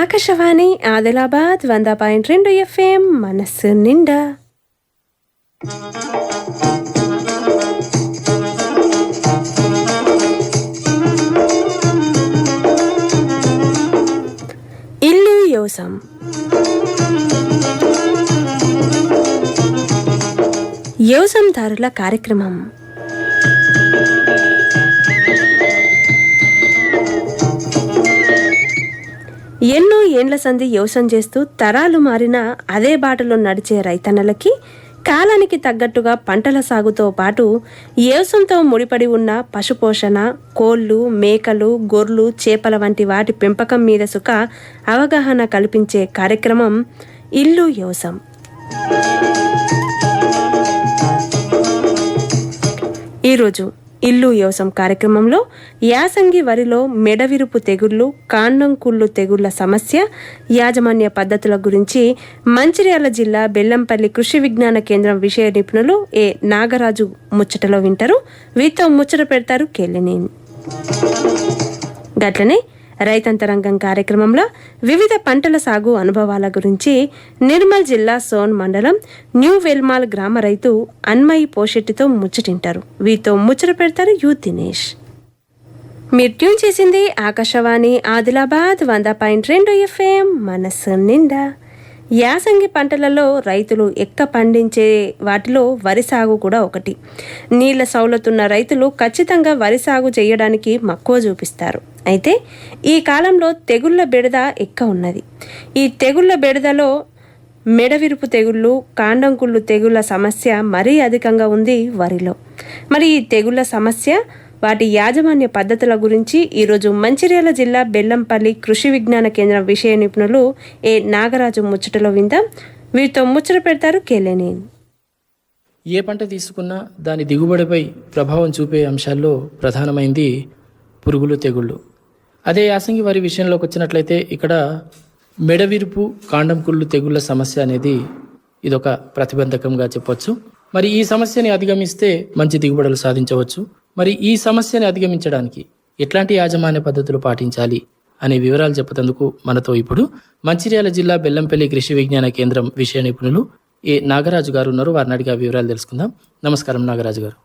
ఆకాశవాణి ఆదిలాబాద్ వంద పాయింట్ రెండు ఎఫ్ఎం మనస్సు నిండా. ఇల్లు యోసం. యోసందారుల కార్యక్రమం. ఎన్నో ఏండ్ల సంధి యోసం చేస్తూ తరాలు మారిన అదే బాటలో నడిచే రైతన్నలకి కాలానికి తగ్గట్టుగా పంటల సాగుతో పాటు వ్యవసాయంతో ముడిపడి ఉన్న పశుపోషణ కోళ్ళు మేకలు గొర్రెలు చేపల వంటి వాటి పెంపకం మీద సుఖ అవగాహన కల్పించే కార్యక్రమం ఇల్లు యోసం ఈరోజు ఇల్లు వ్యవసాయం కార్యక్రమంలో యాసంగి వరిలో మెడవిరుపు తెగుళ్ళు కాండం కుళ్ళు తెగుళ్ళ సమస్య యాజమాన్య పద్ధతుల గురించి మంచిర్యాల జిల్లా బెల్లంపల్లి కృషి విజ్ఞాన కేంద్రం విషయ నిపుణులు ఏ నాగరాజు ముచ్చటలో వింటారు. వీరితో ముచ్చట పెడతారు కేలినేని గట్లనే రైతంతరంగం కార్యక్రమంలో వివిధ పంటల సాగు అనుభవాల గురించి నిర్మల్ జిల్లా సోన్ మండలం న్యూ వెల్మాల్ గ్రామ రైతు అన్మయి పోషెట్టితో ముచ్చటింటారు. వీరితో ముచ్చట పెడతారు యూ దినేష్. మీరు ట్యూన్ చేసింది ఆకాశవాణి ఆదిలాబాద్ వంద పాయింట్ రెండు ఎఫ్ఎం మనస్సు నిండా. యాసంగి పంటలలో రైతులు ఎక్క పండించే వాటిలో వరి సాగు కూడా ఒకటి. నీళ్ళ సౌలతున్న రైతులు ఖచ్చితంగా వరి సాగు చేయడానికి మక్కువ చూపిస్తారు. అయితే ఈ కాలంలో తెగుళ్ళ బెడద ఎక్క ఉన్నది. ఈ తెగుళ్ళ బెడదలో మెడవిరుపు తెగుళ్ళు కాండంకుళ్ళు తెగుళ్ళ సమస్య మరీ అధికంగా ఉంది వరిలో. మరి ఈ తెగుళ్ళ సమస్య వాటి యాజమాన్య పద్ధతుల గురించి ఈరోజు మంచిర్యాల జిల్లా బెల్లంపల్లి కృషి విజ్ఞాన కేంద్రం విషయ నిపుణులు ఏ నాగరాజు ముచ్చటలో విందాం. వీరితో ముచ్చట పెడతారు కేలేని ఏ పంట తీసుకున్నా దాని దిగుబడిపై ప్రభావం చూపే అంశాల్లో ప్రధానమైంది పురుగులు తెగుళ్ళు. అదే యాసంగి వారి విషయంలోకి వచ్చినట్లయితే ఇక్కడ మెడవిరుపు కాండం కుళ్ళు తెగుళ్ళ సమస్య అనేది ఇదొక ప్రతిబంధకంగా చెప్పొచ్చు. మరి ఈ సమస్యని అధిగమిస్తే మంచి దిగుబడులు సాధించవచ్చు. మరి ఈ సమస్యని అధిగమించడానికి ఎట్లాంటి యాజమాన్య పద్ధతులు పాటించాలి అనే వివరాలు చెప్పేందుకు మనతో ఇప్పుడు మంచిర్యాల జిల్లా బెల్లంపల్లి కృషి విజ్ఞాన కేంద్రం విషయ నిపుణులు ఏ నాగరాజు గారు ఉన్నారు వారిని అడిగి ఆ వివరాలు తెలుసుకుందాం. నమస్కారం నాగరాజు గారు.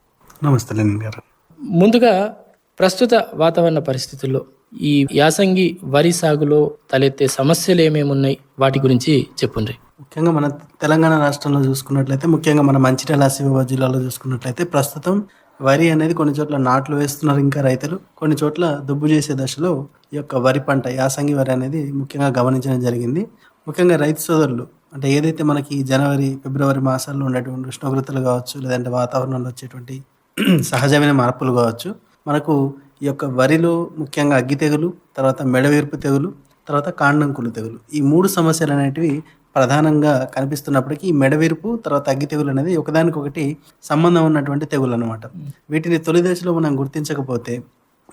నమస్తే గారు. ముందుగా ప్రస్తుత వాతావరణ పరిస్థితుల్లో ఈ యాసంగి వరి సాగులో తలెత్తే సమస్యలు ఏమేమి ఉన్నాయి వాటి గురించి చెప్పుండ్రి. ముఖ్యంగా మన తెలంగాణ రాష్ట్రంలో చూసుకున్నట్లయితే ముఖ్యంగా మన మంచిర్యాల ఆసిఫాబాద్ జిల్లాలో చూసుకున్నట్లయితే ప్రస్తుతం వరి అనేది కొన్ని చోట్ల నాట్లు వేస్తున్నారు ఇంకా రైతులు. కొన్ని చోట్ల దుబ్బు చేసే దశలో ఈ యొక్క వరి పంట యాసంగి వరి అనేది ముఖ్యంగా గమనించడం జరిగింది. ముఖ్యంగా రైతు సోదరులు అంటే ఏదైతే మనకి జనవరి ఫిబ్రవరి మాసాల్లో ఉండేటువంటి ఉష్ణోగ్రతలు కావచ్చు లేదంటే వాతావరణంలో వచ్చేటువంటి సహజమైన మార్పులు కావచ్చు మనకు ఈ యొక్క వరిలో ముఖ్యంగా అగ్గి తెగులు తర్వాత మెడవీర్పు తెగులు తర్వాత కాండంకులు తెగులు. ఈ మూడు సమస్యలు అనేటివి ప్రధానంగా కనిపిస్తున్నప్పటికీ ఈ మెడవిరుపు తర్వాత అగ్గి తెగులు అనేది ఒకదానికొకటి సంబంధం ఉన్నటువంటి తెగులు అనమాట వీటిని తొలి దశలో మనం గుర్తించకపోతే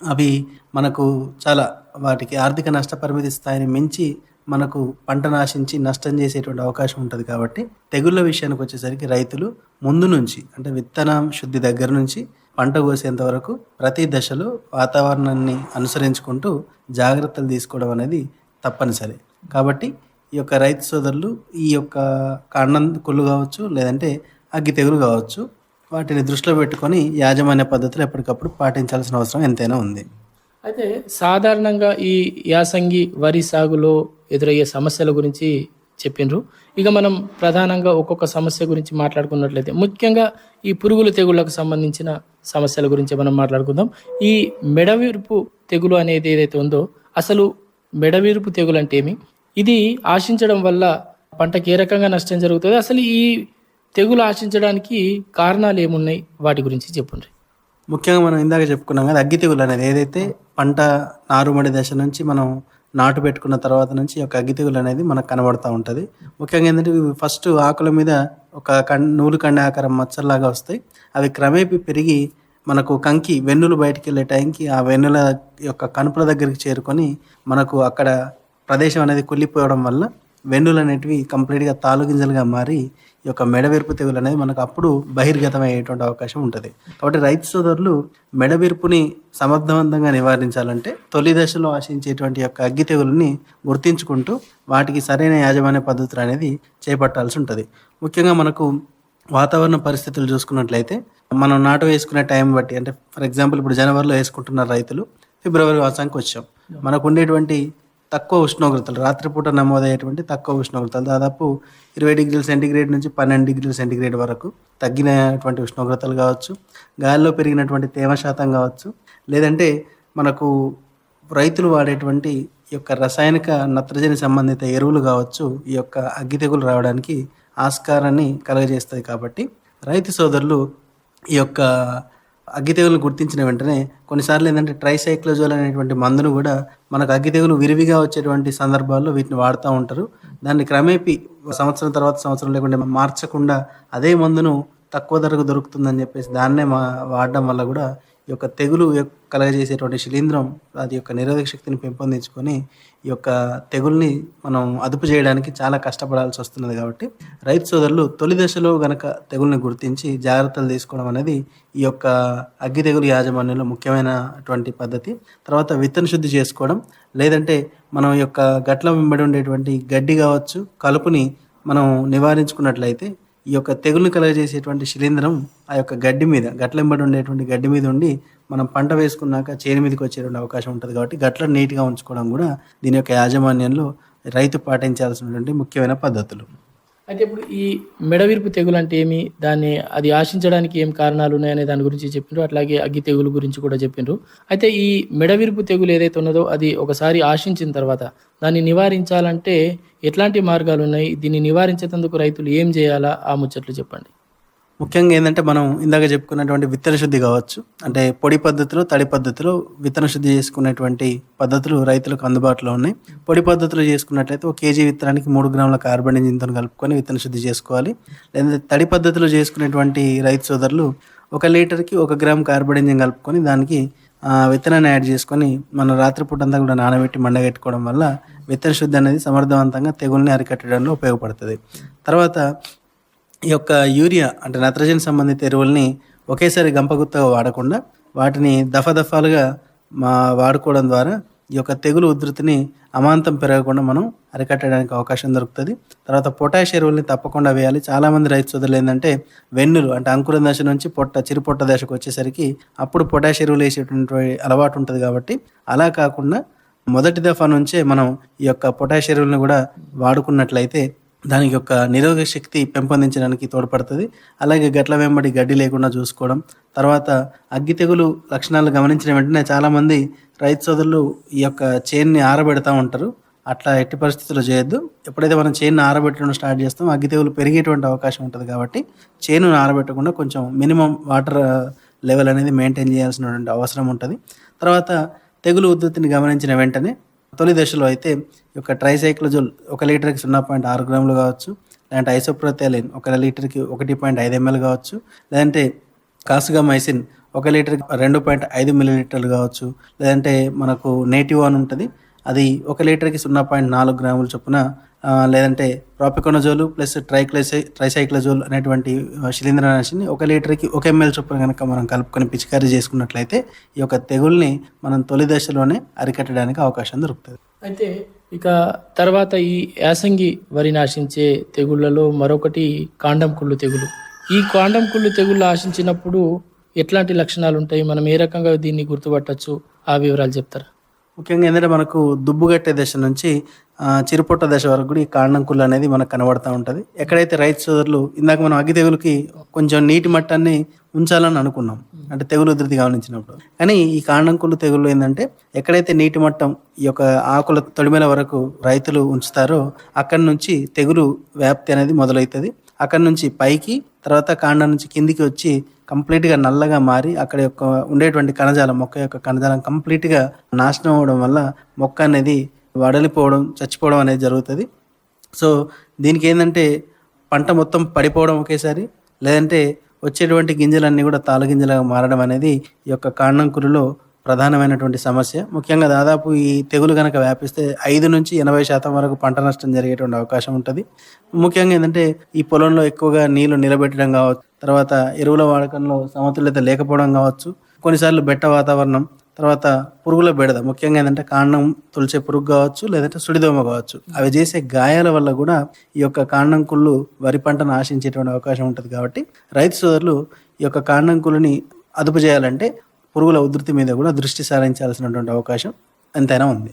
అవి మనకు చాలా వాటికి ఆర్థిక నష్టపరిమితి స్థాయిని మించి మనకు పంట నాశించి నష్టం చేసేటువంటి అవకాశం ఉంటుంది కాబట్టి తెగుళ్ళ విషయానికి వచ్చేసరికి రైతులు ముందు నుంచి అంటే విత్తనం శుద్ధి దగ్గర నుంచి పంట కోసేంత వరకు ప్రతి దశలో వాతావరణాన్ని అనుసరించుకుంటూ జాగ్రత్తలు తీసుకోవడం అనేది తప్పనిసరి. కాబట్టి ఈ యొక్క రైతు సోదరులు ఈ యొక్క కాండం కుళ్ళు కావచ్చు లేదంటే అగ్గి తెగులు కావచ్చు వాటిని దృష్టిలో పెట్టుకొని యాజమాన్య పద్ధతులు ఎప్పటికప్పుడు పాటించాల్సిన అవసరం ఎంతైనా ఉంది. అయితే సాధారణంగా ఈ యాసంగి వరి సాగులో ఎదురయ్యే సమస్యల గురించి చెప్పిండ్రు ఇక మనం ప్రధానంగా ఒక్కొక్క సమస్య గురించి మాట్లాడుకున్నట్లయితే ముఖ్యంగా ఈ పురుగుల తెగుళ్ళకు సంబంధించిన సమస్యల గురించి మనం మాట్లాడుకుందాం. ఈ మెడవిరుపు తెగులు అనేది ఏదైతే ఉందో అసలు మెడవిరుపు తెగులు అంటే ఏమి? ఇది ఆశించడం వల్ల పంటకి ఏ రకంగా నష్టం జరుగుతుంది అసలు ఈ తెగులు ఆశించడానికి కారణాలు ఏమున్నాయి? వాటి గురించి చెప్పండి ముఖ్యంగా మనం ఇందాక చెప్పుకున్నాం కదా అగ్గి తెగులు అనేది ఏదైతే పంట నారుమడి దశ నుంచి మనం నాటు పెట్టుకున్న తర్వాత నుంచి ఒక యొక్క అగ్గి తెగులు అనేది మనకు కనబడుతూ ఉంటుంది. ముఖ్యంగా ఏంటంటే ఫస్ట్ ఆకుల మీద ఒక కం నూలు కండ ఆకారం మచ్చల్లాగా వస్తాయి. అవి క్రమేపీ పెరిగి మనకు కంకి వెన్నులు బయటికి వెళ్ళే టైంకి ఆ వెన్నుల యొక్క కనుపుల దగ్గరికి చేరుకొని మనకు అక్కడ ప్రదేశం అనేది కుళ్ళిపోవడం వల్ల వెన్నులు అనేటివి కంప్లీట్గా తాలుగింజలుగా మారి ఈ యొక్క మెడవిరుపు తెగులు అనేది మనకు అప్పుడు బహిర్గతం అయ్యేటువంటి అవకాశం ఉంటుంది. కాబట్టి రైతు సోదరులు మెడవిరుపుని సమర్థవంతంగా నివారించాలంటే తొలి దశలో ఆశించేటువంటి యొక్క అగ్గి తెగులని గుర్తించుకుంటూ వాటికి సరైన యాజమాన్య పద్ధతులు అనేది చేపట్టాల్సి ఉంటుంది. ముఖ్యంగా మనకు వాతావరణ పరిస్థితులు చూసుకున్నట్లయితే మనం నాటు వేసుకునే టైం బట్టి అంటే ఫర్ ఎగ్జాంపుల్ ఇప్పుడు జనవరిలో వేసుకుంటున్న రైతులు ఫిబ్రవరి మాసానికి వచ్చాం. మనకు ఉండేటువంటి తక్కువ ఉష్ణోగ్రతలు రాత్రిపూట నమోదయ్యేటువంటి తక్కువ ఉష్ణోగ్రతలు. దాదాపు ఇరవై డిగ్రీల సెంటీగ్రేడ్ నుంచి పన్నెండు డిగ్రీల సెంటీగ్రేడ్ వరకు తగ్గినటువంటి ఉష్ణోగ్రతలు కావచ్చు గాలిలో పెరిగినటువంటి తేమ శాతం కావచ్చు లేదంటే మనకు రైతులు వాడేటువంటి ఈ యొక్క రసాయనిక నత్రజని సంబంధిత ఎరువులు కావచ్చు ఈ యొక్క అగ్గి తెగులు రావడానికి ఆస్కారాన్ని కలుగజేస్తుంది కాబట్టి రైతు సోదరులు ఈ యొక్క అగ్గి తెగులు గుర్తించిన వెంటనే కొన్నిసార్లు ఏంటంటే ట్రైసైక్లోజోల్ అనేటువంటి మందును కూడా మనకు అగ్గి తెగులు విరివిగా వచ్చేటువంటి సందర్భాల్లో వీటిని వాడుతూ ఉంటారు. దాన్ని క్రమేపీ సంవత్సరం తర్వాత సంవత్సరం లేకుండా మార్చకుండా అదే మందును తక్కువ ధరకు దొరుకుతుందని చెప్పేసి దాన్నే మా వాడడం వల్ల కూడా యొక్క తెగులు కలగజేసేటువంటి శిలీంధ్రం అది యొక్క నిరోధక శక్తిని పెంపొందించుకొని ఈ యొక్క తెగుల్ని మనం అదుపు చేయడానికి చాలా కష్టపడాల్సి వస్తున్నది కాబట్టి రైతు సోదరులు తొలి దశలో గనక తెగుల్ని గుర్తించి జాగ్రత్తలు తీసుకోవడం అనేది ఈ యొక్క అగ్గి తెగులు యాజమాన్యంలో ముఖ్యమైనటువంటి పద్ధతి. తర్వాత విత్తన శుద్ధి చేసుకోవడం లేదంటే మనం యొక్క గట్ల వెంబడి ఉండేటువంటి గడ్డి కావచ్చు కలుపుని మనం నివారించుకున్నట్లయితే ఈ యొక్క తెగులు కలగజేసేటువంటి శిలీంధ్రం ఆ యొక్క గడ్డి మీద గట్లెంబడి ఉండేటువంటి గడ్డి మీద ఉండి మనం పంట వేసుకున్నాక చేను మీదకి వచ్చేటువంటి అవకాశం ఉంటుంది కాబట్టి గట్లను నీట్గా ఉంచుకోవడం కూడా దీని యొక్క యాజమాన్యంలో రైతు పాటించాల్సినటువంటి ముఖ్యమైన పద్ధతులు. అయితే ఇప్పుడు ఈ మెడవిరుపు తెగులు అంటే ఏమి? దాన్ని అది ఆశించడానికి ఏం కారణాలు ఉన్నాయనే దాని గురించి చెప్పిండ్రు అట్లాగే అగ్గి తెగులు గురించి కూడా చెప్పిండ్రు అయితే ఈ మెడవిరుపు తెగులు ఏదైతే ఉన్నదో అది ఒకసారి ఆశించిన తర్వాత దాన్ని నివారించాలంటే ఎట్లాంటి మార్గాలు ఉన్నాయి? దీన్ని నివారించేందుకు రైతులు ఏం చేయాలా? ఆ ముచ్చట్లు చెప్పండి. ముఖ్యంగా ఏంటంటే మనం ఇందాక చెప్పుకున్నటువంటి విత్తన శుద్ధి కావచ్చు. అంటే పొడి పద్ధతిలో తడి పద్ధతిలో విత్తన శుద్ధి చేసుకునేటువంటి పద్ధతులు రైతులకు అందుబాటులో ఉన్నాయి. పొడి పద్ధతులు చేసుకున్నట్లయితే ఒక కేజీ విత్తనానికి మూడు గ్రాముల కార్బన్ ఇంధనం కలుపుకొని విత్తన శుద్ధి చేసుకోవాలి. లేదా తడి పద్ధతులు చేసుకునేటువంటి రైతు సోదరులు ఒక లీటర్కి ఒక గ్రామ్ కార్బన్ ఇంజిన్ కలుపుకొని దానికి విత్తనాన్ని యాడ్ చేసుకొని మన రాత్రిపూట అంతా కూడా నానబెట్టి మండగెట్టుకోవడం వల్ల విత్తన శుద్ధి అనేది సమర్థవంతంగా తెగుల్ని అరికట్టడంలో ఉపయోగపడుతుంది. తర్వాత ఈ యొక్క యూరియా అంటే నత్రజని సంబంధిత ఎరువుల్ని ఒకేసారి గంపగుత్తగా వాడకుండా వాటిని దఫాదఫాలుగా మా వాడుకోవడం ద్వారా ఈ యొక్క తెగులు ఉధృతిని అమాంతం పెరగకుండా మనం అరికట్టడానికి అవకాశం దొరుకుతుంది. తర్వాత పొటాష్ ఎరువుల్ని తప్పకుండా వేయాలి. చాలామంది రైతు సోదరులు ఏంటంటే వెన్నులు అంటే అంకుర దశ నుంచి పొట్ట చిరుపొట్ట దశకు వచ్చేసరికి అప్పుడు పొటాష్ ఎరువులు వేసేటువంటి అలవాటు ఉంటుంది కాబట్టి అలా కాకుండా మొదటి దఫా నుంచే మనం ఈ యొక్క పొటాష్ ఎరువులను కూడా వాడుకున్నట్లయితే దాని యొక్క నిరోధక శక్తి పెంపొందించడానికి తోడ్పడుతుంది. అలాగే గట్ల వెంబడి గడ్డి లేకుండా చూసుకోవడం. తర్వాత అగ్గి తెగులు లక్షణాలు గమనించిన వెంటనే చాలామంది రైతు సోదరులు ఈ యొక్క చేన్ని ఆరబెడతా ఉంటారు. అట్లా ఎట్టి పరిస్థితుల్లో చేయొద్దు. ఎప్పుడైతే మనం చైన్ ఆరబెట్టడం స్టార్ట్ చేస్తాం అగ్గి తెగులు పెరిగేటువంటి అవకాశం ఉంటుంది కాబట్టి చైన్ ఆరబెట్టకుండా కొంచెం మినిమం వాటర్ లెవెల్ అనేది మెయింటైన్ చేయాల్సినటువంటి అవసరం ఉంటుంది. తర్వాత తెగులు ఉద్ధృతిని గమనించిన వెంటనే తొలి దశలో అయితే ఈ యొక్క ట్రైసైక్లోజోల్ ఒక లీటర్కి సున్నా పాయింట్ ఆరు గ్రాములు కావచ్చు లేదంటే ఐసోప్రోథెలిన్ ఒక లీటర్కి ఒకటి పాయింట్ ఐదు ఎంఎల్ కావచ్చు లేదంటే కాసుగామైసిన్ ఒక లీటర్కి రెండు పాయింట్ ఐదు మిల్లీలీటర్లు కావచ్చు లేదంటే మనకు నేటివ్ అని ఉంటుంది అది ఒక లీటర్కి సున్నా పాయింట్ నాలుగు గ్రాముల చొప్పున లేదంటే ప్రాపికొనజోలు ప్లస్ ట్రైక్లైసై ట్రైసైక్లజోల్ అనేటువంటి శిలీంద్రనాశిని ఒక లీటర్కి ఒక ఎంఎల్ చొప్పున కనుక మనం కలుపుకొని పిచికారీ చేసుకున్నట్లయితే ఈ యొక్క తెగుల్ని మనం తొలి దశలోనే అరికట్టడానికి అవకాశం దొరుకుతుంది. అయితే ఇక తర్వాత ఈ యాసంగి వరి నాశించే తెగుళ్ళలో మరొకటి కాండం కుళ్ళు తెగులు. ఈ కాండం కుళ్ళు తెగుళ్ళు ఆశించినప్పుడు ఎట్లాంటి లక్షణాలు ఉంటాయి మనం ఏ రకంగా దీన్ని గుర్తుపట్టచ్చు? ఆ వివరాలు చెప్తారా? ముఖ్యంగా ఏంటంటే మనకు దుబ్బుగట్టే దశ నుంచి ఆ, చిరుపొట్ట దశ వరకు కూడా ఈ కాండం కుళ్ళు అనేది మనకు కనబడుతూ ఉంటుంది. ఎక్కడైతే రైతు సోదరులు ఇందాక మనం అగ్గి తెగులుకి కొంచెం నీటి మట్టాన్ని ఉంచాలని అనుకున్నాం అంటే తెగులు ఉధృతి గమనించినప్పుడు. కానీ ఈ కాండం కుళ్ళు తెగులు ఏంటంటే ఎక్కడైతే నీటి మట్టం ఈ యొక్క ఆకుల తొడిమెల వరకు రైతులు ఉంచుతారో అక్కడి నుంచి తెగులు వ్యాప్తి అనేది మొదలవుతుంది. అక్కడి నుంచి పైకి తర్వాత కాండం నుంచి కిందికి వచ్చి కంప్లీట్గా నల్లగా మారి అక్కడ యొక్క ఉండేటువంటి కణజాలం మొక్క యొక్క కణజాలం కంప్లీట్గా నాశనం అవ్వడం వల్ల మొక్క అనేది వడలిపోవడం చచ్చిపోవడం అనేది జరుగుతుంది. సో దీనికి ఏంటంటే పంట మొత్తం పడిపోవడం ఒకేసారి లేదంటే వచ్చేటువంటి గింజలన్నీ కూడా తాళ గింజలుగా మారడం అనేది ఈ యొక్క కాండం కురులో ప్రధానమైనటువంటి సమస్య. ముఖ్యంగా దాదాపు ఈ తెగులు కనుక వ్యాపిస్తే ఐదు నుంచి ఎనభై శాతం వరకు పంట నష్టం జరిగేటువంటి అవకాశం ఉంటుంది. ముఖ్యంగా ఏంటంటే ఈ పొలంలో ఎక్కువగా నీళ్ళు నిలబెట్టడం కావచ్చు తర్వాత ఎరువుల వాడకంలో సమతుల్యత లేకపోవడం కావచ్చు కొన్నిసార్లు బెట్ట వాతావరణం తర్వాత పురుగుల బెడద ముఖ్యంగా ఏంటంటే కాండం తులిచే పురుగు కావచ్చు లేదంటే సుడిదోమ కావచ్చు. అవి చేసే గాయాల వల్ల కూడా ఈ యొక్క కాండం కుళ్ళు వరి పంటను ఆశించేటువంటి అవకాశం ఉంటుంది కాబట్టి రైతు సోదరులు ఈ యొక్క కాండం కుళ్ళుని అదుపు చేయాలంటే పురుగుల ఉధృతి మీద కూడా దృష్టి సారించాల్సినటువంటి అవకాశం ఎంతైనా ఉంది.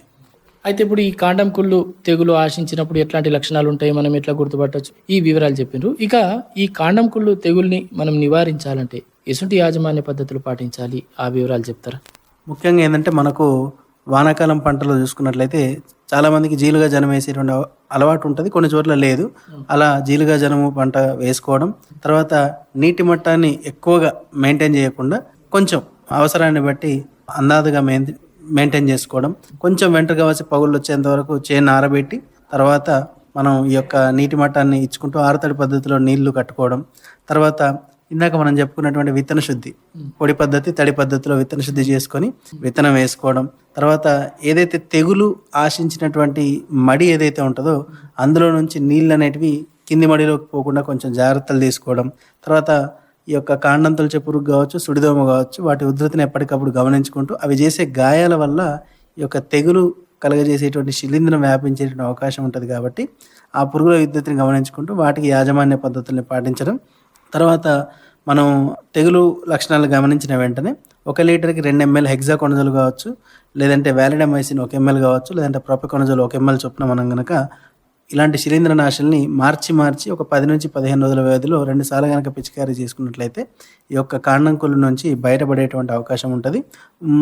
అయితే ఇప్పుడు ఈ కాండం కుళ్ళు తెగులు ఆశించినప్పుడు ఎట్లాంటి లక్షణాలు ఉంటాయి? మనం ఎట్లా గుర్తుపట్టవచ్చు ఈ వివరాలు చెప్పిండ్రు ఇక ఈ కాండం కుళ్ళు తెగుల్ని మనం నివారించాలంటే ఎసుంటి యాజమాన్య పద్ధతులు పాటించాలి. ఆ వివరాలు చెప్తారా? ముఖ్యంగా ఏంటంటే మనకు వానాకాలం పంటలు చూసుకున్నట్లయితే చాలా మందికి జీలుగా జనం వేసేటువంటి అలవాటు ఉంటుంది. కొన్ని చోట్ల లేదు. అలా జీలుగా జనము పంట వేసుకోవడం తర్వాత నీటి మట్టాన్ని ఎక్కువగా మెయింటైన్ చేయకుండా కొంచెం అవసరాన్ని బట్టి అందాదుగా మెయిన్ మెయింటైన్ చేసుకోవడం. కొంచెం వెంటగా వచ్చి పగుళ్ళు వచ్చేంత వరకు చేను ఆరబెట్టి తర్వాత మనం ఈ యొక్క నీటి మట్టాన్ని ఇచ్చుకుంటూ ఆరతడి పద్ధతిలో నీళ్ళు కట్టుకోవడం. తర్వాత ఇందాక మనం చెప్పుకున్నటువంటి విత్తన శుద్ధి పొడి పద్ధతి తడి పద్ధతిలో విత్తన శుద్ధి చేసుకొని విత్తనం వేసుకోవడం. తర్వాత ఏదైతే తెగులు ఆశించినటువంటి మడి ఏదైతే ఉంటుందో అందులో నుంచి నీళ్ళు అనేటివి కింది మడిలోకి పోకుండా కొంచెం జాగ్రత్తలు తీసుకోవడం. తర్వాత ఈ యొక్క కాండం చెప్పురుగు పురుగు కావచ్చు సుడిదోమ కావచ్చు వాటి ఉధృతిని ఎప్పటికప్పుడు గమనించుకుంటూ అవి చేసే గాయాల వల్ల ఈ యొక్క తెగులు కలగజేసేటువంటి శిలీంధ్రం వ్యాపించేటువంటి అవకాశం ఉంటుంది కాబట్టి ఆ పురుగుల ఉధృతిని గమనించుకుంటూ వాటికి యాజమాన్య పద్ధతుల్ని పాటించడం. తర్వాత మనం తెగులు లక్షణాలు గమనించిన వెంటనే ఒక లీటర్కి రెండు ఎంఎల్ హెగ్జా కొనజలు కావచ్చు లేదంటే వ్యాలిడమైసిన్ ఒక ఎంఎల్ కావచ్చు లేదంటే ప్రొపకొనజలు ఒక ఎంఎల్ చొప్పున మనం కనుక ఇలాంటి శిలీంద్రనాశుల్ని మార్చి మార్చి ఒక పది నుంచి పదిహేను రోజుల వ్యవధిలో రెండు సార్లు కనుక పిచికారీ చేసుకున్నట్లయితే ఈ యొక్క కాండం కుళ్ళు నుంచి బయటపడేటువంటి అవకాశం ఉంటుంది.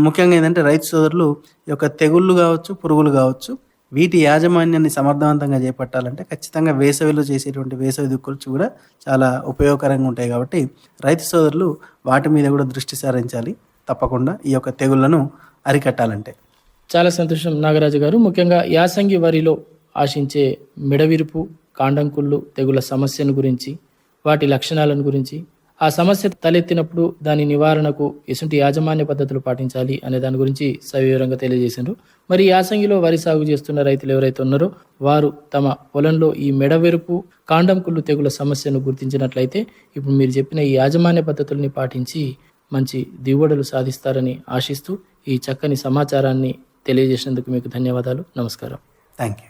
ముఖ్యంగా ఏంటంటే రైతు సోదరులు ఈ యొక్క తెగుళ్ళు కావచ్చు పురుగులు కావచ్చు వీటి యాజమాన్యాన్ని సమర్థవంతంగా చేపట్టాలంటే ఖచ్చితంగా వేసవిలో చేసేటువంటి వేసవి దుక్కులు కూడా చాలా ఉపయోగకరంగా ఉంటాయి కాబట్టి రైతు సోదరులు వాటి మీద కూడా దృష్టి సారించాలి. తప్పకుండా ఈ యొక్క తెగుళ్ళను అరికట్టాలంటే. చాలా సంతోషం నాగరాజు గారు. ముఖ్యంగా యాసంగి వరిలో ఆశించే మెడవిరుపు కాండంకుళ్ళు తెగుల సమస్యను గురించి వాటి లక్షణాలను గురించి ఆ సమస్య తలెత్తినప్పుడు దాని నివారణకు ఎసుంటి యాజమాన్య పద్ధతులు పాటించాలి అనే దాని గురించి సవివరంగా తెలియజేశారు మరి యాసంగిలో వరి సాగు చేస్తున్న రైతులు ఎవరైతే ఉన్నారో వారు తమ పొలంలో ఈ మెడవెరుపు కాండంకుళ్ళు తెగుల సమస్యను గుర్తించినట్లయితే ఇప్పుడు మీరు చెప్పిన ఈ యాజమాన్య పద్ధతుల్ని పాటించి మంచి దిగుబడులు సాధిస్తారని ఆశిస్తూ ఈ చక్కని సమాచారాన్ని తెలియజేసినందుకు మీకు ధన్యవాదాలు. నమస్కారం. థ్యాంక్ యూ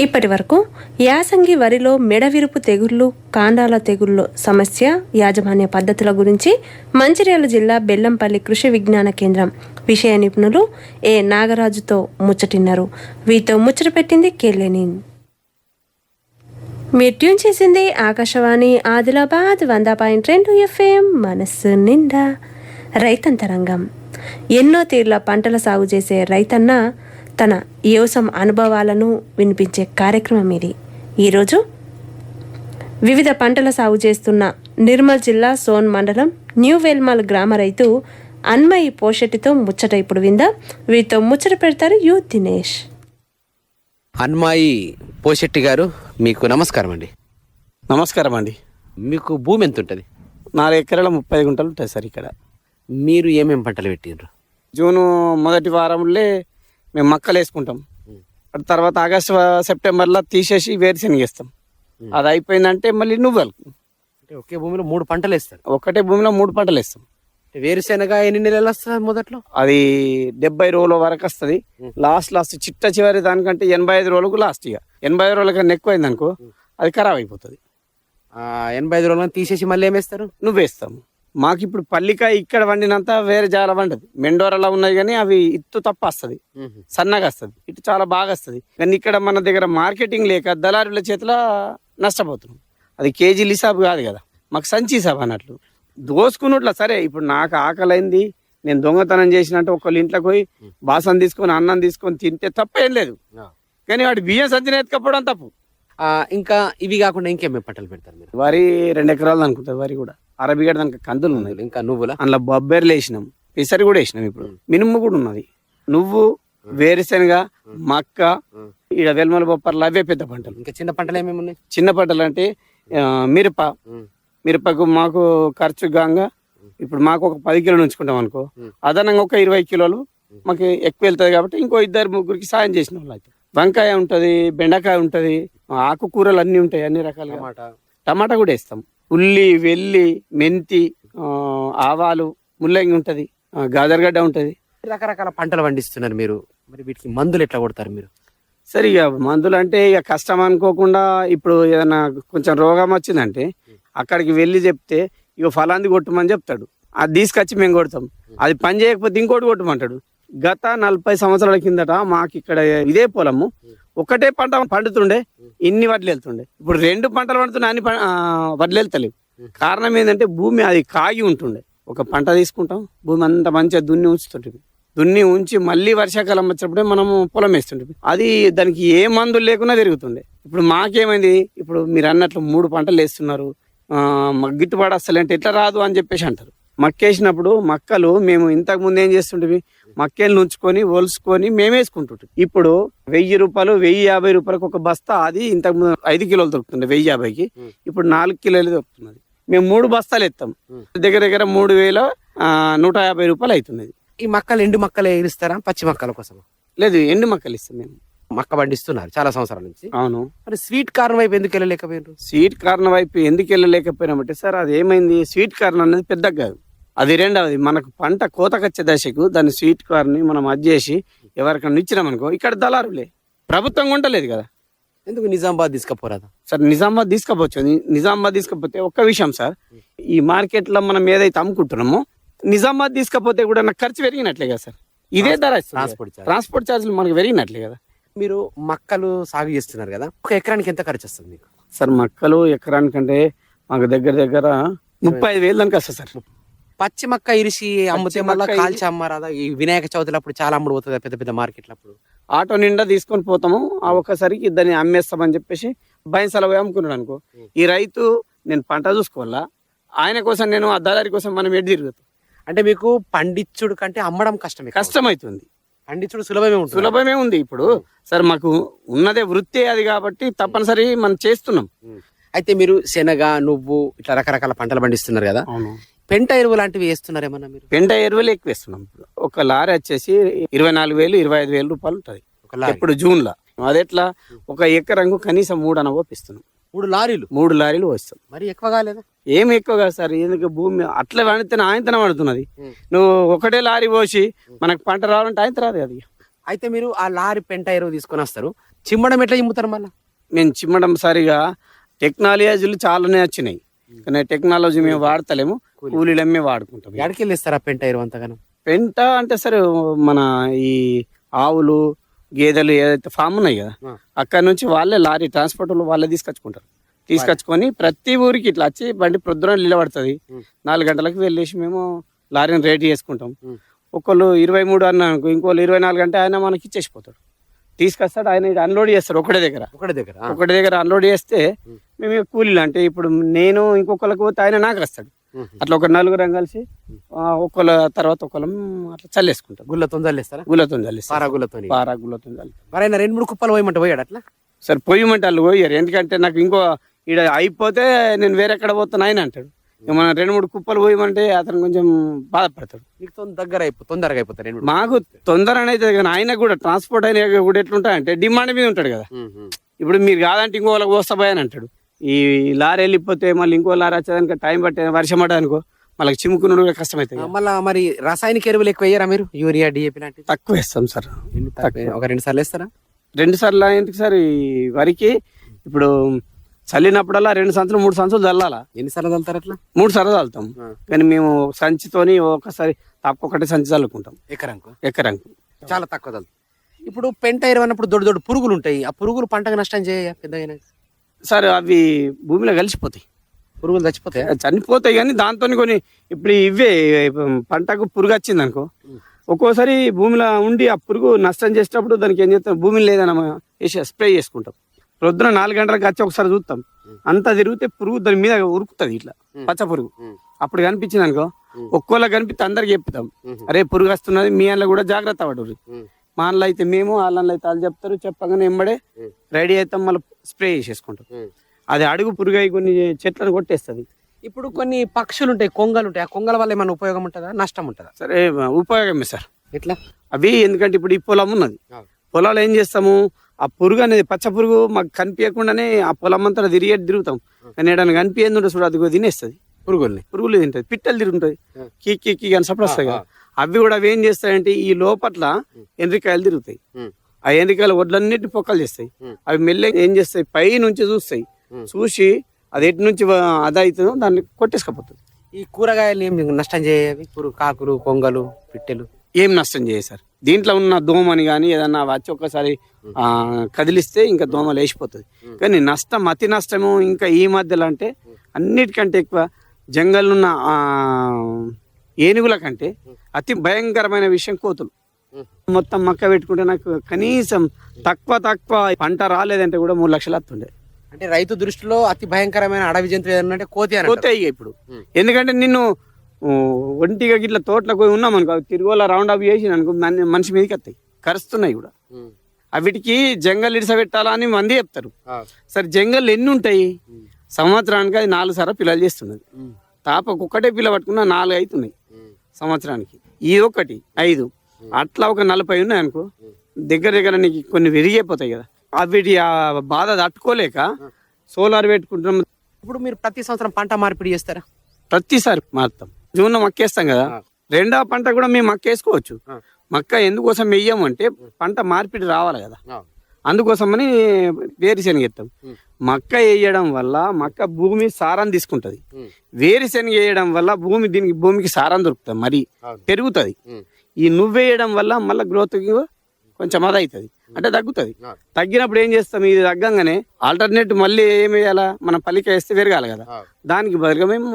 ఇప్పటి వరకు యాసంగి వరిలో మెడవిరుపు తెగుళ్ళు కాండాల తెగుళ్ళు సమస్య యాజమాన్య పద్ధతుల గురించి మంచిర్యాల జిల్లా బెల్లంపల్లి కృషి విజ్ఞాన కేంద్రం విషయ నిపుణులు ఏ నాగరాజుతో ముచ్చటిన్నారు. వీతో ముచ్చట పెట్టింది కేలేని మీరు ట్యూన్ చేసింది ఆకాశవాణి ఆదిలాబాద్ వంద పాయింట్ రెండు ఎఫ్ఎం మనస్సు నిండా. రైతంతరంగం. ఎన్నో తీర్ల పంటల సాగు చేసే రైతన్న తన వ్యవసాయం అనుభవాలను వినిపించే కార్యక్రమం ఇది. ఈరోజు వివిధ పంటల సాగు చేస్తున్న నిర్మల్ జిల్లా సోన్ మండలం న్యూ వెల్మాల్ గ్రామ రైతు అన్మయి పోషటితో ముచ్చట ఇప్పుడు విందా. వీరితో ముచ్చట పెడతారు యు దినేష్. అన్మాయి పోశెట్టి గారు మీకు నమస్కారం అండి. నమస్కారం అండి. మీకు భూమి ఎంత ఉంటుంది నాలుగు ఎకరాల ముప్పై గుంటలు ఉంటాయి సార్ ఇక్కడ. మీరు ఏమేం పంటలు పెట్టిండ్రు? జూను మొదటి వారంలో మేము మక్కలు వేసుకుంటాం. తర్వాత ఆగస్టు సెప్టెంబర్లో తీసేసి వేరుశనగ వేస్తాం అది అయిపోయిందంటే మళ్ళీ నువ్వులు. అంటే ఒకే భూమిలో మూడు పంటలు వేస్తారు. ఒకటే భూమిలో మూడు పంటలు వేస్తాం. వేరుశెనగ ఎన్ని నెలలు వస్తుంది మొదట్లో? అది డెబ్బై రోజుల వరకు వస్తుంది. లాస్ట్ లాస్ట్ చిట్ట చివరి దానికంటే ఎనభై ఐదు రోజులకు లాస్ట్ ఇక. ఎనభై ఐదు రోజుల కన్నా ఎక్కువైంది అనుకో అది ఖరాబ్ అయిపోతుంది. ఎనభై ఐదు రోజులు తీసేసి మళ్ళీ ఏమేస్తారు నువ్వేస్తాం మాకు ఇప్పుడు పల్లికాయ ఇక్కడ వండినంత వేరే జాల వండదు. మెండోరలా ఉన్నాయి కానీ అవి ఇత్తు తప్ప వస్తుంది సన్నగా వస్తుంది ఇటు చాలా బాగా వస్తుంది కానీ ఇక్కడ మన దగ్గర మార్కెటింగ్ లేక దళారుల చేతిలో నష్టపోతున్నాం. అది కేజీలు హిసాబు కాదు కదా. మాకు సంచి హిసాబు అన్నట్లు. దోసుకున్నట్ల సరే ఇప్పుడు నాకు ఆకలైంది. నేను దొంగతనం చేసినట్టు ఒకళ్ళ ఇంట్లోకి పోయి బాసం తీసుకొని అన్నం తీసుకొని తింటే తప్పేం లేదు. కానీ వాడి బియ్యం సంచిన ఎత్తుకపోవడం తప్పు. ఇంకా ఇవి కాకుండా ఇంకేమేం పంటలు పెడతారు మీరు? వరి రెండు ఎకరాలు అనుకుంటుంది వరి కూడా. అరబిగడ దానికి కందులు ఉన్నాయి. ఇంకా నువ్వుల? అందులో బొబ్బెర్లు వేసినాం. పెసరి కూడా వేసినాం ఇప్పుడు. మినుము కూడా ఉన్నది. నువ్వు వేరుశనగ మక్క ఈడ వెల్మల బొప్పర్లు అవే పెద్ద పంటలు. ఇంకా చిన్న పంటలు ఏమేమి ఉన్నాయి? చిన్న పంటలు అంటే మిరప. మిరపకు మాకు ఖర్చు గాంగా. ఇప్పుడు మాకు ఒక పది కిలోలు ఉంచుకుంటాం అనుకో. అదనంగా ఒక ఇరవై కిలోలు మాకు ఎక్కువ వెళ్తుంది కాబట్టి ఇంకో ఇద్దరు ముగ్గురికి సాయం చేసిన వాళ్ళు అయితే. వంకాయ ఉంటుంది బెండకాయ ఉంటుంది ఆకుకూరలు అన్నీ ఉంటాయి అన్ని రకాలుగా. టమాటా. టమాటా కూడా వేస్తాం. ఉల్లి వెల్లి మెంతి ఆవాలు ముల్లంగి ఉంటుంది. గాజరగడ్డ ఉంటుంది. రకరకాల పంటలు పండిస్తున్నారు మీరు. మరి వీటికి మందులు ఎట్లా కొడతారు మీరు? సరే ఇక మందులు అంటే ఇక కష్టం అనుకోకుండా ఇప్పుడు ఏదైనా కొంచెం రోగం వచ్చిందంటే అక్కడికి వెళ్ళి చెప్తే ఇక ఫలాంది కొట్టమని చెప్తాడు. అది తీసుకొచ్చి మేము కొడతాం. అది పని చేయకపోతే ఇంకోటి కొట్టమంటాడు. గత నలభై సంవత్సరాల కిందట మాకు ఇక్కడ ఇదే పొలము. ఒకటే పంట పండుతుండే ఇన్ని వడ్లు వెళ్తుండే. ఇప్పుడు రెండు పంటలు పండుతున్నాయి అన్ని వడ్లు వెళ్తలేవు. కారణం ఏంటంటే భూమి అది కాగి ఉంటుండే. ఒక పంట తీసుకుంటాం భూమి అంతా మంచిగా దున్ని ఉంచుతుంటుంది. దున్ని ఉంచి మళ్ళీ వర్షాకాలం వచ్చినప్పుడే మనము పొలం వేస్తుంటాం అది దానికి ఏ మందులు లేకుండా పెరుగుతుండే ఇప్పుడు మాకేమైంది? ఇప్పుడు మీరు అన్నట్లు మూడు పంటలు వేస్తున్నారు. గిట్టుబాటు అసలు ఎట్లా రాదు అని చెప్పేసి అంటారు. మక్కేసినప్పుడు మక్కలు మేము ఇంతకు ముందు ఏం చేస్తుంటివి మక్కేళ్ళు ఉంచుకొని ఒలుసుకొని మేమే వేసుకుంటుంటాం. ఇప్పుడు వెయ్యి రూపాయలు వెయ్యి యాభై రూపాయలకు ఒక బస్తా అది ఇంతకు ముందు ఐదు కిలోలు దొరుకుతుండే వెయ్యి యాభైకి. ఇప్పుడు నాలుగు కిలోలు దొరుకుతున్నది. మేము మూడు బస్తాలు ఎత్తాం. దగ్గర దగ్గర మూడు వేల నూట యాభై రూపాయలు అవుతున్నది. ఈ మక్కలు ఎండు మక్కలు ఎగిరిస్తారా పచ్చి మక్కల కోసం లేదు ఎండు మక్కలు ఇస్తాం మేము. మక్క పండిస్తున్నారు చాలా సంవత్సరాల నుంచి. అవును. మరి స్వీట్ కార్న్ వైపు ఎందుకు వెళ్ళలేకపోయారు స్వీట్ కార్న్ వైపు ఎందుకు వెళ్ళలేకపోయినామంటే సార్ అది ఏమైంది స్వీట్ కార్న్ అనేది పెద్దగా కాదు. అది రెండవది మనకు పంట కోతకొచ్చే దశకు దాన్ని స్వీట్ కార్న్ని మనం అజ్జేసి ఎవరికైనా ఇచ్చినామనుకో ఇక్కడ దళారులే. ప్రభుత్వం ఉండలేదు కదా. ఎందుకు నిజామాబాద్ తీసుకపోరాదా? సార్ నిజామాబాద్ తీసుకపోవచ్చు. నిజామాబాద్ తీసుకపోతే ఒక్క విషయం సార్. ఈ మార్కెట్లో మనం ఏదైతే అమ్ముకుంటున్నామో నిజామాబాద్ తీసుకపోతే కూడా నాకు ఖర్చు పెరిగినట్లే కదా సార్. ఇదే ధర ట్రాన్స్పోర్ట్. ట్రాన్స్పోర్ట్ ఛార్జీలు మనకు పెరిగినట్లే కదా. మీరు మక్కలు సాగు చేస్తున్నారు కదా ఒక ఎకరానికి ఎంత ఖర్చు వస్తుంది మీకు? సార్ మక్కలు ఎకరానికంటే మాకు దగ్గర దగ్గర ముప్పై ఐదు వేలు దానికి వస్తుంది సార్. పచ్చి మక్క ఇరిసి అమ్మితే మళ్ళీ కాల్చి అమ్మారాదా? ఈ వినాయక చవితిలో అప్పుడు చాలా అమ్ముడు పోతుంది పెద్ద పెద్ద మార్కెట్లు అప్పుడు ఆటో నిండా తీసుకొని పోతాము. ఆ ఒక్కసారికి దాన్ని అమ్మేస్తామని చెప్పేసి బయన్సల పోయి అమ్ముకున్నాడు అనుకో. ఈ రైతు నేను పంట చూసుకోవాలా? ఆయన కోసం నేను ఆ దళారి కోసం మనం ఎడ్డి తిరుగుతాం అంటే మీకు పండించుడు కంటే అమ్మడం కష్టమే కష్టమవుతుంది పండించుడు సులభమే ఉంటుంది? సులభమే ఉంది ఇప్పుడు. సార్ మాకు ఉన్నదే వృత్తి అది కాబట్టి తప్పనిసరి మనం చేస్తున్నాం. అయితే మీరు శనగ నువ్వు ఇట్లా రకరకాల పంటలు పండిస్తున్నారు కదా. పెంట ఎరువు లాంటివి వేస్తున్నారేమన్నా మీరు? పెంట ఎరువులు ఎక్కువ వేస్తున్నాం. ఇప్పుడు ఒక లారీ వచ్చేసి ఇరవై నాలుగు వేలు ఇరవై ఐదు వేలు రూపాయలు ఉంటుంది. ఇప్పుడు జూన్లో అది ఎట్లా ఒక ఎకరంకు కనీసం మూడు అన పోపిస్తున్నాం మూడు లారీలు? మూడు లారీలు వస్తాం మరి ఎక్కువ కాలేదా? ఏం ఎక్కువ కాదు సార్ ఎందుకు భూమి అట్లా పండితే ఆయనతనం పడుతున్నది. నువ్వు ఒకటే లారీ పోసి మనకు పంట రావాలంటే ఆయన రాదు అది అయితే మీరు ఆ లారీ పెంట ఎరువు తీసుకొని వస్తారు. చిమ్మడం ఎట్లా చిమ్ముతారు మళ్ళీ? మేము చిమ్మడం సరిగా టెక్నాలజీలు చాలానే వచ్చినాయి. కానీ టెక్నాలజీ మేము వాడతలేము. కూలీలమ్మే వాడుకుంటాం ఎక్కడికి వెళ్ళిస్తారు ఆ పెంట ఎరువు అంతగానం పెంట అంటే సరే మన ఈ ఆవులు గేదెలు ఏదైతే ఫామ్ ఉన్నాయి కదా. అక్కడ నుంచి వాళ్ళే లారీ ట్రాన్స్పోర్ట్ వాళ్ళే తీసుకొచ్చుకుంటారు తీసుకొచ్చుకొని ప్రతి ఊరికి ఇట్లా వచ్చి బండి ప్రొద్దున నిలబడుతుంది. నాలుగు గంటలకు వెళ్ళేసి మేము లారీని రెడీ చేసుకుంటాం. ఒకళ్ళు ఇరవై మూడు అన్న అనుకో ఇంకోళ్ళు ఇరవై నాలుగు అంటే ఆయన మనకి ఇచ్చేసిపోతాడు తీసుకొస్తాడు ఆయన అన్లోడ్ చేస్తాడు ఒకటే దగ్గర ఒకటి దగ్గర. ఒకటి దగ్గర అన్లోడ్ చేస్తే మేము కూలీలు అంటే ఇప్పుడు నేను ఇంకొకరికి పోతే ఆయన నాకు వస్తాడు. అట్లా ఒక నలుగురం కలిసి ఒకళ్ళ తర్వాత ఒకళ్ళం అట్లా చల్లేసుకుంటాం. గుళ్ళ తొందరలేస్తారా గుల్లతో చల్లేస్తాం. పారా గుళ్ళతో పారా గుల్లతో చల్లి మరి ఆయన రెండు మూడు కుప్పలు పోయమంటే పోయాడు అట్లా? సరే పొయ్యమంటే వాళ్ళు పోయారు. ఎందుకంటే నాకు ఇంకో ఈడ అయిపోతే నేను వేరే ఎక్కడ పోతాను ఆయన అంటాడు. మనం రెండు మూడు కుప్పలు పోయమంటే అతను కొంచెం బాధపడతాడు. నీకు దగ్గర అయిపో తొందరగా మూడు. మాకు తొందర అనేది కానీ ఆయన కూడా ట్రాన్స్పోర్ట్ అయిన కూడా ఎట్లుంటాయంటే డిమాండ్ మీద ఉంటాడు కదా. ఇప్పుడు మీరు కాదంటే ఇంకో వాళ్ళకి పోస్తా అని అంటాడు. ఈ లారీ వెళ్ళిపోతే మళ్ళీ ఇంకో లారీ వచ్చేదానికి టైం పట్టే వర్షం పడడానికి మళ్ళీ చిమ్ముకున్నాడు కూడా కష్టమవుతుంది మళ్ళా మరి రాసాయనిక ఎరువులు ఎక్కువ వేయరా మీరు? యూరియా డిఏపి లాంటివి? తక్కువ వేస్తాం సార్. ఎన్ని? ఒక రెండు సార్లు వేస్తారా? రెండు సార్లు ఎందుకు సార్ ఈ వరికి ఇప్పుడు చల్లినప్పుడల్లా రెండు సంచులు మూడు సంచులు చల్లాలా. ఎన్నిసార్లు చల్లుతారు అట్లా? మూడు సార్లు చల్లుతాం. కానీ మేము సంచితోని ఒకసారి తప్పొకటి సంచి చల్లుకుంటాం. ఎకరానికి? ఎకరంకు చాలా తక్కువ చల్లుతారు ఇప్పుడు పెంట ఎరువు అన్నప్పుడు దొడ్డు దొడ్డు పురుగులు ఉంటాయి. ఆ పురుగులు పంటకు నష్టం చేయ పెద్దగా సార్ అవి భూమిలో కలిసిపోతాయి. పురుగులు చచ్చిపోతాయి? చనిపోతాయి కానీ దాంతో కొన్ని ఇప్పుడు ఇవే పంటకు పురుగు వచ్చింది అనుకో. ఒక్కోసారి భూమిలో ఉండి ఆ పురుగు నష్టం చేసేటప్పుడు దానికి ఏం చేస్తాం? భూమిలో లేదన్న వేసి స్ప్రే చేసుకుంటాం. ప్రొద్దున నాలుగు గంటలకు వచ్చి ఒకసారి చూస్తాం. అంతా తిరిగితే పురుగు దాని మీద ఉరుకుతుంది ఇట్లా పచ్చ పురుగు. అప్పుడు కనిపించింది అనుకో ఒక్కోళ్ళకి కనిపిస్తే అందరికి చెప్తాం. అరే పురుగు వస్తున్నది మీ అందులో కూడా జాగ్రత్త పడు మా అందులో అయితే మేము వాళ్ళలో అయితే వాళ్ళు చెప్తారు చెప్పగానే ఎంబడే రెడీ అవుతాం మళ్ళీ స్ప్రే చేసేసుకుంటాం. అది అడుగు పురుగు అయి కొన్ని చెట్లను కొట్టేస్తుంది. ఇప్పుడు కొన్ని పక్షులు ఉంటాయి కొంగలు ఉంటాయి ఆ కొంగల వల్ల ఏమైనా ఉపయోగం ఉంటుందా నష్టం ఉంటుందా? సరే ఉపయోగమే సార్. ఎట్లా? అవి ఎందుకంటే ఇప్పుడు ఈ పొలం ఉన్నది. పొలాలు ఏం చేస్తాము? ఆ పురుగు అనేది పచ్చ పురుగు మాకు కనిపించకుండానే ఆ పొలం అంతా తిరిగే తిరుగుతాం. కానీ ఏడన్నా కనిపించింది ఉంటే చూడు అది తినేస్తుంది. పురుగుల్ని. పురుగులు తింటది పిట్టలు తిరుగుంటాయి ఆ. కీ కీ కీ అని సప్పుడు వస్తాయి కదా. అవి కూడా అవి ఏం చేస్తాయంటే ఈ లోపట్ల ఎండ్రికాయలు తిరుగుతాయి. ఆ ఎండ్రికాయలు వడ్లన్నిటిని పొక్కలు చేస్తాయి. అవి మెల్లగా ఏం చేస్తాయి? పై నుంచి చూస్తాయి. చూసి అది ఎటు నుంచి అది అవుతుందో దాన్ని కొట్టేసుకపోతుంది. ఈ కూరగాయలు ఏం నష్టం చేయవి? కాకులు కొంగలు పిట్టెలు? ఏం నష్టం చేయదు దీంట్లో ఉన్న దోమని కానీ ఏదన్నా వచ్చి ఒక్కసారి కదిలిస్తే ఇంకా దోమ లేచిపోతుంది. కానీ నష్టం అతి నష్టము ఇంకా ఈ మధ్యలో అంటే అన్నిటికంటే ఎక్కువ జంగల్ ఉన్న ఆ, ఏనుగుల కంటే అతి భయంకరమైన విషయం కోతులు. మొత్తం మక్క పెట్టుకుంటే నాకు కనీసం తక్కువ తక్కువ పంట రాలేదంటే కూడా మూడు లక్షలు వస్తుండే అంటే రైతు దృష్టిలో అతి భయంకరమైన అడవి జంతువు ఏదన్నా అంటే కోతి పోతే ఇక ఇప్పుడు. ఎందుకంటే నిన్ను ఒంటిగా గిట్ల తోటలకు పోయి ఉన్నాం అనుకో తిరుగుల రౌండ్ అప్ చేసి అనుకో మన- మనిషి మీదకి వస్తాయి. కరుస్తున్నాయి కూడా. అవిటికి జంగల్ ఇడిసబెట్టాలా అని మంది చెప్తారు. సరే జంగల్ ఎన్ని ఉంటాయి? సంవత్సరానికి అది నాలుగు సార్లు పిల్లలు చేస్తున్నది. తాపకు ఒక్కటే పిల్ల పట్టుకున్న నాలుగు అవుతున్నాయి. సంవత్సరానికి. ఈ ఒకటి ఐదు. అట్లా ఒక నలభై ఉన్నాయి అనుకో. దగ్గర దగ్గర నీకు కొన్ని విరిగిపోతాయి కదా. అవిటి ఆ బాధ తట్టుకోలేక సోలార్ పెట్టుకుంటున్నాం. ఇప్పుడు మీరు ప్రతి సంవత్సరం పంట మార్పిడి చేస్తారా? ప్రతిసారి మారుతాం. జూన్లో మక్కేస్తాం కదా. రెండవ పంట కూడా మేము మక్కేసుకోవచ్చు. మక్క ఎందుకోసం వెయ్యమంటే పంట మార్పిడి రావాలి కదా. అందుకోసమని వేరుశనగ ఎత్తాం. మక్క వేయడం వల్ల మక్క భూమి సారం తీసుకుంటది. వేరుశనగ వేయడం వల్ల భూమి దీనికి భూమికి సారం దొరుకుతుంది మరి. పెరుగుతుంది. ఈ నువ్వేయడం వల్ల మళ్ళీ గ్రోత్ కొంచెం అది అవుతుంది అంటే తగ్గుతుంది. తగ్గినప్పుడు ఏం చేస్తాం ఇది తగ్గంగానే ఆల్టర్నేట్ మళ్ళీ ఏం వేయాలా మనం పల్లిక వేస్తే పెరగాలి కదా. దానికి బదులుగా మేము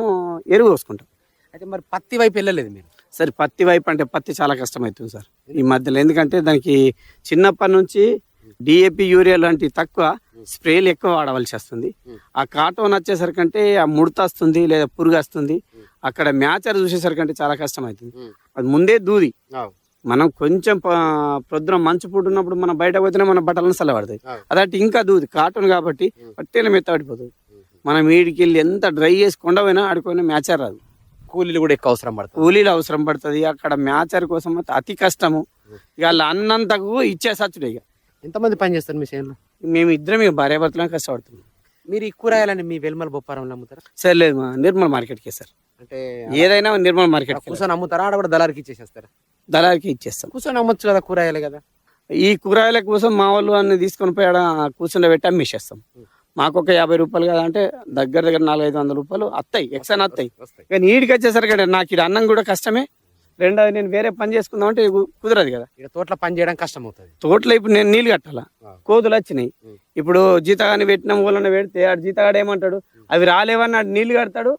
ఎరువు పోసుకుంటాం అయితే మరి పత్తి వైపు వెళ్ళలేదు మీరు సరే పత్తి వైపు అంటే పత్తి చాలా కష్టమవుతుంది సార్ ఈ మధ్యలో ఎందుకంటే దానికి చిన్నప్పటి నుంచి డిఏపి యూరియా లాంటి తక్కువ స్ప్రేలు ఎక్కువ వాడవలసి వస్తుంది. ఆ కాటన్ వచ్చేసరికంటే ఆ ముడత వస్తుంది లేదా పురుగు వస్తుంది. అక్కడ మ్యాచర్ చూసేసరికంటే చాలా కష్టం అవుతుంది అది ముందే దూది. మనం కొంచెం ప్రొద్దున మంచు పూట ఉన్నప్పుడు మనం బయట పోతేనే మన బట్టలను చల్లబడతాయి. అదటి ఇంకా దూది కాటన్ కాబట్టి పట్టేల మెత్త పడిపోతుంది మనం వీడికి వెళ్ళి ఎంత డ్రై చేసి కొండపోయినా ఆడుకొని మ్యాచర్ రాదు. కూలీలు కూడా ఎక్కువ అవసరం పడుతుంది కూలీలు అవసరం పడుతుంది. అక్కడ మ్యాచర్ కోసం అతి కష్టము. ఇక వాళ్ళు అన్నంతకు ఇచ్చేసచ్చుడు ఇక. ఎంతమంది పని చేస్తారు మీ చేనులో మేము ఇద్దరం ఇక భార్యాభర్తలం కష్టపడుతున్నాం. మీరు ఈ కూరగాయలని మీ వెల్మల బొప్పారంలో అమ్ముతారా సరే లేదు మా నిర్మల్ మార్కెట్కి సార్. అంటే ఏదైనా నిర్మల్ మార్కెట్కి కూర్చొని అమ్ముతారా ఆడ కూడా దళారికి ఇచ్చేసేస్తారా? దళారికి ఇచ్చేస్తాం. కూర్చొని అమ్మొచ్చు కదా కూరగాయలు కదా? ఈ కూరగాయల కోసం మా వాళ్ళు అన్ని తీసుకొని పోయి ఆడ కూర్చుని పెట్టి అమ్మేసేస్తాం. మాకు ఒక యాభై రూపాయలు కదా అంటే దగ్గర దగ్గర నాలుగు ఐదు వందల రూపాయలు ఎక్స్ట్రా వస్తాయి వస్తాయి. కానీ ఈడికి వచ్చేసరికి నాకు ఇక్కడ అన్నం కూడా కష్టమే. రెండోది నేను వేరే పని చేసుకుందాం అంటే కుదరదు కదా. ఇక్కడ తోటలో పని చేయడం కష్టం అవుతుంది తోటలో ఇప్పుడు నేను నీళ్ళు కట్టాలా. కోతులు వచ్చినాయి. ఇప్పుడు జీతగాని పెట్టిన మూలన పెడితే ఆడు జీతగాడు ఏమంటాడు అవి రాలేవని ఆడు నీళ్ళు కడతాడు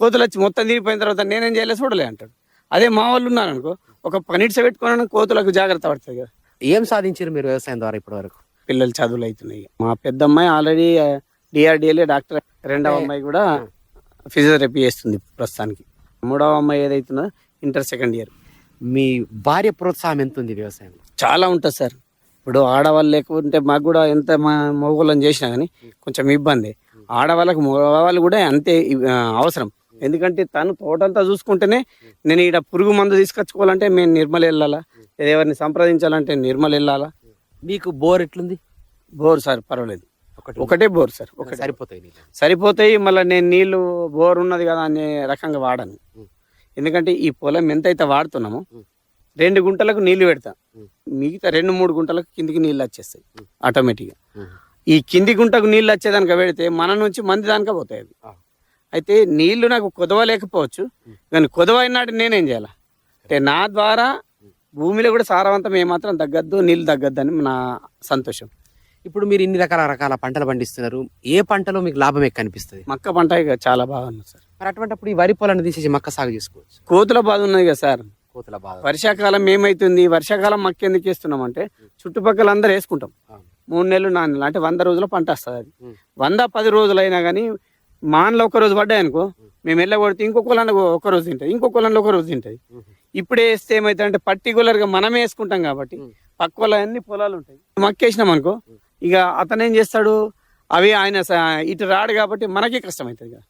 కోతులు వచ్చి మొత్తం తీరిపోయిన తర్వాత నేనేం చేయలే? చూడలే అంటాడు. అదే మా వాళ్ళు ఉన్నారు అనుకో ఒక పనిట్స పెట్టుకున్నాను కోతులకు జాగ్రత్త పడుతుంది కదా. ఏం సాధించారు మీరు వ్యవసాయం ద్వారా ఇప్పటి వరకు? పిల్లలు చదువులు అవుతున్నాయి. మా పెద్ద అమ్మాయి ఆల్రెడీ డిఆర్డిఎల్ఏ డాక్టర్. రెండవ అమ్మాయి కూడా ఫిజియోథెరపీ చేస్తుంది ప్రస్తుతానికి. మూడవ అమ్మాయి ఏదైతుందో ఇంటర్ సెకండ్ ఇయర్. మీ భార్య ప్రోత్సాహం ఎంత ఉంది వ్యవసాయంలో? చాలా ఉంటుంది సార్. ఇప్పుడు ఆడవాళ్ళు లేకుంటే మాకు కూడా ఎంత మా మగవాళ్ళని చేసినా కానీ కొంచెం ఇబ్బంది. ఆడవాళ్ళకు మగవాళ్ళు కూడా అంతే అవసరం. ఎందుకంటే తను తోటంతా చూసుకుంటేనే నేను ఇక్కడ పురుగు మందు తీసుకొచ్చుకోవాలంటే మేము నిర్మల్ వెళ్ళాలా? లేదా ఎవరిని సంప్రదించాలంటే నిర్మల్ వెళ్ళాలా? మీకు బోర్ ఎట్లుంది? బోర్ సార్ పర్వాలేదు. ఒకటి. ఒకటే బోర్ సార్ ఒకటే సరిపోతాయి నీళ్ళు. సరిపోతాయి మళ్ళీ నేను నీళ్ళు బోర్ ఉన్నది కదా అనే రకంగా వాడను. ఎందుకంటే ఈ పొలం ఎంతైతే వాడుతున్నామో ఉం. రెండు గుంటలకు నీళ్ళు పెడతా. మిగతా రెండు మూడు గుంటలకు కిందికి నీళ్ళు వచ్చేస్తాయి. ఆటోమేటిక్గా. ఈ కింది గుంటకు నీళ్ళు వచ్చేదానికి పెడితే మన నుంచి మంది దానిక పోతాయి అవి. ఆ. అయితే నీళ్ళు నాకు కొదవలేకపోవచ్చు. కానీ కొదవైనాడు నేనేం చేయాలి? అంటే నా ద్వారా భూమిలో కూడా సారవంతం ఏమాత్రం తగ్గద్దు నీళ్ళు తగ్గద్దు అని నా సంతోషం. ఇప్పుడు మీరు ఇన్ని రకాల రకాల పంటలు పండిస్తున్నారు. ఏ పంటలో మీకు లాభం ఎక్కువ అనిపిస్తుంది? మక్క పంట ఇక చాలా బాగుంది సార్. మరి అటువంటిప్పుడు ఈ వరి పొలాన్ని తీసేసి మక్క సాగు చేసుకోవచ్చు. కోతుల బాధ ఉన్నది కదా సార్. కోతుల బాధ. వర్షాకాలం ఏమైతుంది? వర్షాకాలం మక్క ఎందుకు వేస్తున్నాం అంటే చుట్టుపక్కల అందరూ వేసుకుంటాం. మూడు నెలలు నాలుగు నెలలు అంటే వంద రోజుల పంట వస్తుంది అది. వంద పది రోజులు అయినా కానీ మాన్లో ఒక రోజు పడ్డాయి అనుకో మేము వెళ్ళగొడితే ఇంకొక ఒక రోజు తింటుంది ఇంకొక ఒక రోజు తింటుంది ఇప్పుడే వేస్తే ఏమైతే అంటే పర్టికులర్గా మనమే వేసుకుంటాం కాబట్టి. పక్క అన్ని పొలాలు ఉంటాయి. మక్కేసినాం అనుకో ఇక అతను ఏం చేస్తాడు? అవి ఆయన ఇటు రాడు కాబట్టి మనకే కష్టం అవుతుంది కదా.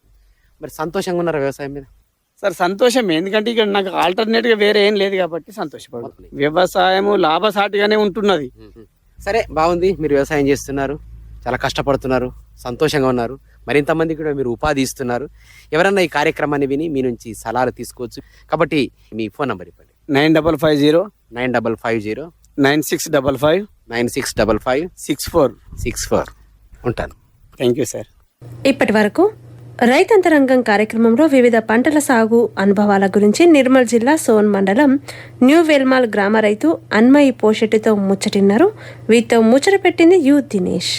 మరి సంతోషంగా ఉన్నారా వ్యవసాయం మీద? సార్ సంతోషం. ఎందుకంటే ఇక్కడ నాకు ఆల్టర్నేట్గా వేరే ఏం లేదు కాబట్టి సంతోషపడు వ్యవసాయము లాభసాటిగానే ఉంటున్నది. సరే బాగుంది. మీరు వ్యవసాయం చేస్తున్నారు. చాలా కష్టపడుతున్నారు. సంతోషంగా ఉన్నారు. మరింత మంది కూడా మీరు ఉపాధి ఇస్తున్నారు. ఎవరన్నా ఈ కార్యక్రమాన్ని విని మీ నుంచి సలహాలు తీసుకోవచ్చు. కాబట్టి మీ ఫోన్ నంబర్ ఇవ్వండి. Nine double five zero nine double five zero nine six double five nine six double five six four six four. ఉంటాను. Thank you sir. ఇప్పటి వరకు రైతంతరంగం కార్యక్రమంలో వివిధ పంటల సాగు అనుభవాల గురించి నిర్మల్ జిల్లా సోన్ మండలం న్యూ వెల్మాల్ గ్రామ రైతు అన్మయి పోషెట్టితో ముచ్చటిన్నారు. వీటితో ముచ్చట పెట్టింది యు దినేష్.